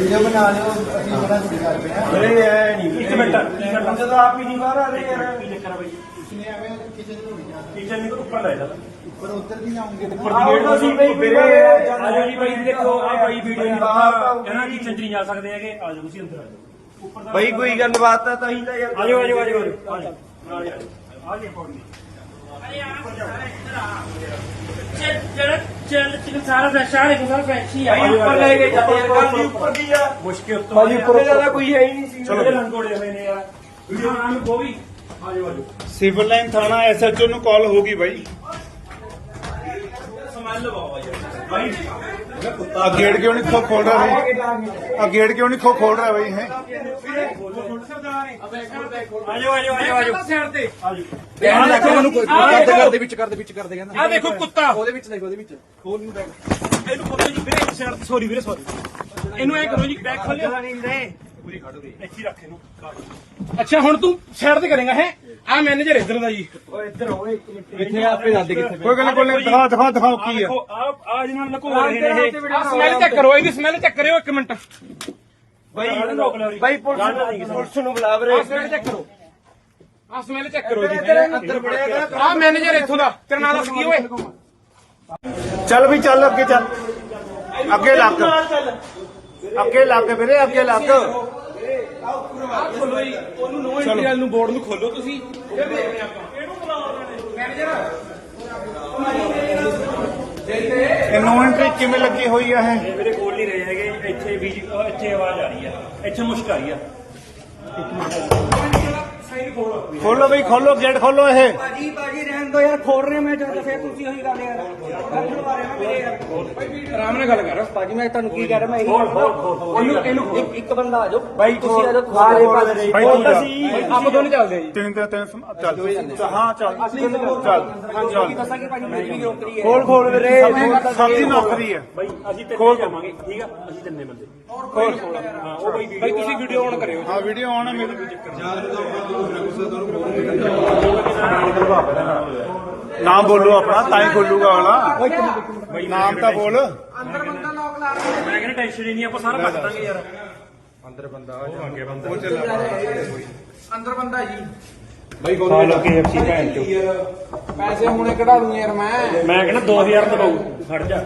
Video ਬਣਾ ਲਿਓ ਅਸੀਂ ਬੜਾ ਸ਼ੁਰੂ ਕਰ ਪਏ ਆ ਅਰੇ ਐ ਨਹੀਂ। ਇੱਕ ਮਿੰਟ ਜਦੋਂ ਆਪ ਹੀ ਨਹੀਂ ਬਾਹਰ ਆ ਰਹੇ ਯਾਰ। ਕੀ ਚੱਕਰ ਬਈ? ਇਸਨੇ ਐਵੇਂ ਕਿਚਨ ਨੂੰ ਨਹੀਂ ਜਾਣਾ। ਕਿਚਨ ਨਹੀਂ ਉੱਪਰ ਲੈ ਜਾ। ਉੱਪਰ ਉੱਧਰ ਵੀ ਜਾਉਂਗੇ ਉੱਪਰ ਦੀ ਗੇਟ ਅਸੀਂ ਬਈ ਵੀਰੇ ਆ ਜਾਓ। ਜੀ ਬਾਈ ਦੇਖੋ ਆ ਬਾਈ ਵੀਡੀਓ ਨਹੀਂ ਦਿਖਾ ਕਹਿੰਦਾ ਕਿ ਚੰਦਰੀ ਜਾ ਸਕਦੇ ਹੈਗੇ। ਆ ਜਾਓ ਤੁਸੀਂ ਅੰਦਰ ਆ ਜਾਓ। ਉੱਪਰ ਦਾ ਬਈ ਕੋਈ ਗੱਲਬਾਤ ਆ ਤਾਂ ਹੀ ਤਾਂ ਯਾਰ। ਆ ਜਾਓ ਆ ਜਾਓ ਆ ਜਾਓ ਆ ਜਾਓ। ਆ ਜਾਓ। ਆ ਜਾਓ ਪੌੜੀ ਜਿਹੜਾ ਚੱਲ ਚਿਕਨ ਸਾਰਾ ਫਰੈਸ਼ ਆ ਰਿਹਾ ਸਾਰਾ ਫਰੈਸ਼ ਹੀ ਆ। ਬਈ ਉੱਪਰ ਲੈ ਕੇ ਜਾਂਦੇ ਯਾਰ ਗੱਲ ਦੀ ਉੱਪਰ ਦੀ ਆ? ਮੁਸ਼ਕਿਲ ਉੱਤੋਂ ਭਾਜੀ ਉੱਪਰ ਜ਼ਿਆਦਾ ਕੋਈ ਹੈ ਹੀ ਨਹੀਂ ਸੀ। ਚਲੋ ਲੰਗੋੜੇ ਹੋਏ ਨੇ ਯਾਰ। ਵੀਡੀਓ ਨਾਮ ਗੋਵੀ ਆ ਜਾਓ ਆ ਜਾਓ ਸਿਵਲ ਲਾਈਨ ਥਾਣਾ ਐਸਐਚਓ ਨੂੰ ਕਾਲ ਹੋ ਗਈ ਬਾਈ। ਸਮੈਲ ਲਵਾਓ ਯਾਰ ਬਾਈ ਆ ਗੇਟ ਕਿਉਂ ਨਹੀਂ ਖੋ ਖੋਲ ਰਿਹਾ ਬਾਈ? ਆ ਗੇਟ ਕਿਉਂ ਨਹੀਂ ਖੋ ਖੋਲ ਰਿਹਾ ਬਾਈ ਹੈ ਆ ਜਾਓ ਆ ਜਾਓ ਆ ਜਾਓ ਆ ਜਾਓ ਸਾਈਡ ਤੇ ਆ ਜਾਓ ਧਿਆਨ ਰੱਖੋ ਮੈਨੂੰ ਕਰਦੇ ਕਰਦੇ ਵਿੱਚ ਕਰਦੇ ਵਿੱਚ ਕਰਦੇ ਕਹਿੰਦਾ। ਆ ਦੇਖੋ ਕੁੱਤਾ। ਉਹਦੇ ਵਿੱਚ ਦੇਖੋ ਉਹਦੇ ਵਿੱਚ। ਖੋਲ ਨੂੰ ਬੈਗ ਇਹਨੂੰ ਖੋਲੋ ਜੀ ਵੀਰੇ ਸਾਈਡ ਸੌਰੀ ਵੀਰੇ ਸੌਰੀ ਇਹਨੂੰ ਐ ਕਰੋ ਜੀ ਬੈਗ ਖੋਲਿਓ। ਇੱਥੇ ਹੀ ਰੱਖ ਇਹਨੂੰ। ਅੱਛਾ ਹੁਣ ਤੂੰ ਸਾਈਡ ਤੇ ਕਰੇਗਾ ਹੈ? ਆ ਮੈਨੇਜਰ ਇੱਧਰ ਦਾ ਜੀ। ਇੱਥੇ ਆਪੇ ਕਿੱਥੇ ਕੋਈ ਗੱਲ ਕੋਈ ਦਿਖਾ ਦਿਖਾ ਦਿਖਾਓ ਕੀ ਆ। ਦੇਖੋ ਆ ਆ ਜਿਹਨਾਂ ਨੂੰ ਲੁਕੋ ਰਹੇ ਨੇ ਇਹ। ਆ ਸਮੈਲ ਚੈੱਕ ਕਰੋ ਇਹਦੀ ਸਮੈਲ ਚੈੱਕ ਕਰਿਓ ਇੱਕ ਮਿੰਟ। ਬਈ ਰੋਕ ਲਓ ਜੀ। ਬਈ ਪੁਲਿਸ ਪੁਲਿਸ ਨੂੰ ਬੁਲਾ ਵੀਰੇ। ਆ ਸਮੈਲ ਚੈੱਕ ਕਰੋ। ਆ ਸਮੈਲ ਚੈੱਕ ਕਰੋ ਜੀ। ਅੰਦਰ ਬੜਿਆ ਆ ਮੈਨੇਜਰ ਇੱਥੋਂ ਦਾ। ਤੇਰਾ ਨਾਮ ਦੱਸ ਕੀ ਓਏ? ਚੱਲ ਵੀ ਚੱਲ ਅੱਗੇ ਚੱਲ। ਅੱਗੇ ਲੱਗ। ਅੱਗੇ ਲੱਗ ਵੀਰੇ ਅੱਗੇ ਲੱਗ। ਖੋਲੋ ਜੀ ਉਹਨੂੰ ਨੋ ਇੰਟੀਰੀਅਲ ਨੂੰ ਬੋਰਡ ਨੂੰ ਖੋਲੋ ਤੁਸੀਂ। ਫਿਰ ਦੇਖਦੇ ਆਪਾਂ। ਮੈਨੇਜਰ ਇਹ ਨੋ ਐਂਟਰੀ ਕਿਵੇਂ ਲੱਗੀ ਹੋਈ ਆ ਇਹ? ਮੇਰੇ ਕੋਲ ਨਹੀਂ ਰਹੇ ਹੈਗੇ। ਇੱਥੇ ਵੀ ਇੱਥੇ ਆਵਾਜ਼ ਆ ਰਹੀ ਆ। ਇੱਥੇ ਮੁਸ਼ਕ ਆ ਰਹੀ ਆ। ਖੋਲੋ। ਖੋਲੋ ਬਈ ਖੋਲੋ ਗੇਟ ਖੋਲੋ ਇਹ। ਬਾਜੀ ਬਾਜੀ ਰਹਿਣ ਦੋ ਯਾਰ ਖੋਲ ਰਹੇ ਮੈਂ ਜਦ ਫੇਰ ਤੁਸੀਂ ਉਹੀ ਗੱਲ ਯਾਰ। ਗੱਲ ਖੁਲਵਾ ਰਹੇ ਮੇਰੇ ਯਾਰ। ਆਰਾਮ ਨਾਲ ਗੱਲ ਕਰ। ਬਾਜੀ ਮੈਂ ਤੁਹਾਨੂੰ ਕੀ ਕਹਿ ਰਿਹਾ ਮੈਂ ਇਹੀ ਖੋਲ ਖੋਲ ਖੋਲ ਉਹਨੂੰ ਇਹਨੂੰ ਇੱਕ- ਇੱਕ ਬੰਦਾ ਆ ਜਾਓ। ਬਾਈ ਤੁਸੀਂ ਆ ਜਾਓ ਸਾਰੇ ਪਾਸੇ ਬਾਈ ਤੂੰ ਜਾ ਆਪਾਂ ਦੋਨੇ ਚੱਲਦੇ ਆ ਜੀ। ਤਿੰਨ ਤਿੰਨ ਤਿੰਨ ਸਮ- ਚੱਲ। ਹਾਂ ਚੱਲ। ਚੱਲ। ਚੱਲ। ਦੱਸਾਂ ਕਿ ਭਾਜੀ ਮੇਰੀ ਵੀ ਨੌਕਰੀ ਹੈ। ਖੋਲ ਖੋਲ। ਵੀਰੇ ਸਭ ਦੀ ਨੌਕਰੀ ਹੈ। ਬਾਈ ਅਸੀਂ ਤਿੰਨੇ ਜਾਵਾਂਗੇ ਠੀਕ ਆ? ਅਸੀਂ ਤਿੰਨੇ ਬੰਦੇ। ਖੋਲ। ਖੋਲ ਹਾਂ ਉਹ ਬਾਈ ਭਾਈ ਤੁਸੀਂ ਵੀਡੀਓ ਆਨ ਕਰਿਓ। ਹਾਂ ਵੀਡੀਓ ਆਨ ਹੈ ਮੇਰੀ ਨਾਮ ਬੋਲੋ ਆਪਣਾ ਤਾਂ ਹੀ ਖੋਲੂਗਾ ਵਾਲਾ ਨਾਮ ਤਾਂ ਬੋਲ। ਮੈਂ ਕਹਿੰਦਾ ਟੈਨਸ਼ਨ ਹੀ ਨਹੀਂ ਆਪਾਂ ਸਾਰਾ ਕੱਟ ਦਾਂਗੇ ਯਾਰ। ਅੰਦਰ ਬੰਦਾ ਜੀ। ਫਾਲੋ KFC ਭੈਣ ਚੋ। ਪੈਸੇ ਹੁਣੇ ਕਢਾ ਦੂੰ ਯਾਰ ਮੈਂ। ਮੈਂ ਕਹਿੰਦਾ 2000 ਦਬਾਉ ਖੜ ਜਾ।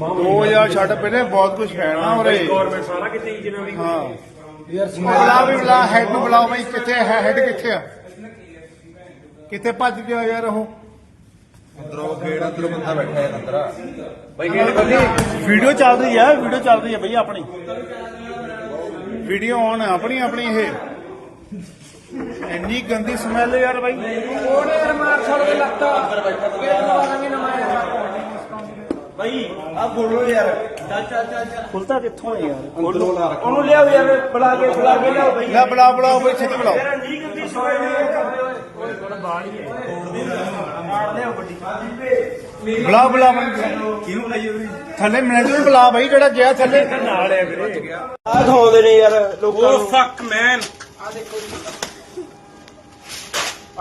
2000 ਛੱਡ ਪਹਿਲੇ ਬਹੁਤ ਕੁਝ ਹੈ ਨਾ ਉਰੇ। ਗਵਰਨਮੈਂਟ ਸਾਰਾ ਕਿਤੇ ਹੀ ਜਿੰਨਾ ਵੀ ਹਾਂ ਬੁਲਾ ਵੀ ਬੁਲਾ ਹੈਡ ਨੂੰ ਬੁਲਾਓ ਬਈ ਕਿੱਥੇ ਹੈ ਹੈਡ ਕਿੱਥੇ ਆ? ਕਿੱਥੇ ਭੱਜ ਗਿਆ ਯਾਰ ਉਹ? ਵੀਡੀਓ ਚੱਲ ਰਹੀ ਹੈ ਵੀਡੀਓ ਚੱਲ ਰਹੀ ਹੈ ਬਈ ਆਪਣੀ। ਵੀਡੀਓ ਆਨ ਹੈ ਆਪਣੀ ਆਪਣੀ ਇਹ। ਇੰਨੀ ਗੰਦੀ ਸਮੈਲ ਯਾਰ ਬਾਈ। ਉਹਨੇ ਯਾਰ ਮਾਰ ਛੱਡ ਕੇ ਲੱਤਾ। ਇਹ ਦੁਬਾਰਾ ਵੀ ਨਾ ਮਾਰੇ ਬਾਈ ਆ ਬੋਲੋ ਯਾਰ। ਚੱਲ ਚੱਲ ਚੱਲ ਚੱਲ ਖੁੱਲਦਾ ਕਿੱਥੋਂ ਹੈ ਯਾਰ? ਉਹਨੂੰ ਲਿਆਓ ਯਾਰ ਬੁਲਾ ਕੇ ਬੁਲਾ ਕੇ ਲਿਆਓ ਬਾਈ। ਲੈ ਬੁਲਾਓ ਬੁਲਾਓ ਬਈ ਛੇਤੀ ਬੁਲਾਓ। ਇੰਨੀ ਗੰਦੀ ਸਵਾਈ ਬੁਲਾ ਬੁਲਾ ਕਿਉਂ ਬੁਲਾਈਏ ਥੱਲੇ ਮੈਨੇਜਰ ਨੂੰ ਬੁਲਾ ਬਈ ਜਿਹੜਾ ਗਿਆ ਥੱਲੇ। ਨਾਲ ਹੈ ਵੀਰੇ। ਆ ਖਾਉਂਦੇ ਨੇ ਯਾਰ ਲੋਕਾਂ ਨੂੰ। ਫੱਕ ਮੈਨ ਆ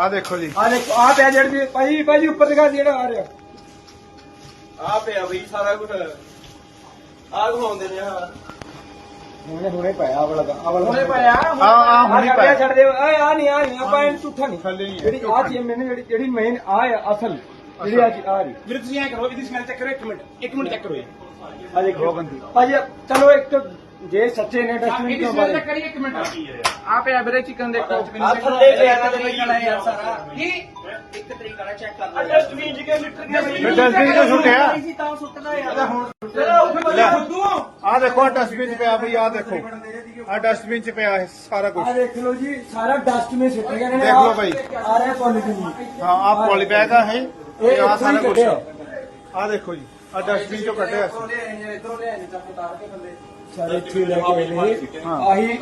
ਦੇਖੋ ਜੀ। ਆ ਦੇਖੋ ਆ ਪਿਆ ਜਿਹੜੀ ਭਾਈ ਭਾਈ ਉੱਪਰ ਦਿਖਾ ਜਿਹੜਾ ਆ ਰਿਹਾ। ਆ ਪਿਆ ਬਈ ਸਾਰਾ ਕੁਝ ਆ ਖਾਉਂਦੇ ਨੇ ਆ ਹੁਣੇ ਹੁਣੇ ਪਾਇਆ ਵਾਲਾ ਆ ਵਾਲਾ ਹੁਣੇ ਪਾਇਆ ਆ ਆ ਹੁਣੀ ਪਾਇਆ। ਛੱਡ ਦੇ। ਆ ਆ ਨਹੀਂ ਆ ਨਹੀਂ ਆਪਾਂ ਇਹਨੂੰ ਝੂਠਾ ਨਹੀਂ। ਥੱਲੇ ਹੀ ਹੈ ਜਿਹੜੀ ਆ ਚੀਜ਼ ਮੈਨੂੰ ਜਿਹੜੀ ਜਿਹੜੀ ਮੇਨ ਆ ਹੈ ਅਸਲ ਜਿਹੜੀ ਆ ਚੀਜ਼ ਆ ਰਹੀ ਵੀਰੇ ਤੁਸੀਂ ਐ ਕਰੋ ਇਹਦੀ ਸਮੈਲ ਚੈੱਕ ਕਰੋ ਇੱਕ ਮਿੰਟ ਇੱਕ ਮਿੰਟ ਚੈੱਕ ਕਰੋ ਇਹ। ਆ ਦੇਖੋ। ਗੰਦੀ। ਭਾਜੀ ਚਲੋ ਇੱਕ ਜੇ ਸੱਚੇ ਨੇ ਡਸਟਬਿਨ ਕਿਉਂ ਬਾਰੇ? ਚੈੱਕ ਕਰੀਏ ਇੱਕ ਮਿੰਟ। ਆ। ਪਿਆ ਵੀਰੇ ਚਿਕਨ ਦੇਖੋ ਆ ਥੱਲੇ ਪਿਆ ਤਾਂ ਤਰੀਕਾ ਨਾਲ ਯਾਰ ਸਾਰਾ। ਕੀ? ਇੱਕ ਤਰੀਕਾ ਨਾਲ ਚੈੱਕ ਕਰ ਲਓ ਡਸਟਬਿਨ ਕੇ ਲਿਟਰ ਗਿਆ ਡਸਟਬਿਨ ਤੋਂ ਸੁੱਟਿਆ? ਸੀ ਤਾਂ ਸੁੱਟਦਾ ਯਾਰ। ਆ ਦੇਖੋ ਆ ਡਸਟਬਿਨ ਚ ਪਿਆ ਬਈ ਆ ਦੇਖੋ। ਆ ਡਸਟਬਿਨ ਚ ਪਿਆ ਇਹ ਸਾਰਾ ਕੁਝ ਆ ਦੇਖ ਲਓ ਜੀ ਸਾਰਾ ਡਸਟਬਿਨ ਸਿੱਟ ਗਿਆ। ਨੇ ਦੇਖ ਲਓ ਭਾਈ। ਆ ਰਿਹਾ ਪੋਲੀਥੀਨ ਹਾਂ ਆ ਪੋਲੀ ਬੈਗ ਆ ਇਹ। ਇਹ ਆ ਸਾਰਾ ਹੀ ਕੁਝ। ਆ ਦੇਖੋ ਜੀ ਆ ਡਸਟਬਿਨ ਚੋਂ ਕੱਢਿਆ। ਸੀ। ਸਾਰੇ ਇੱਥੇ ਲੈ ਕੇ ਆਏ ਨੇ ਹਾਂ ਆਹੀ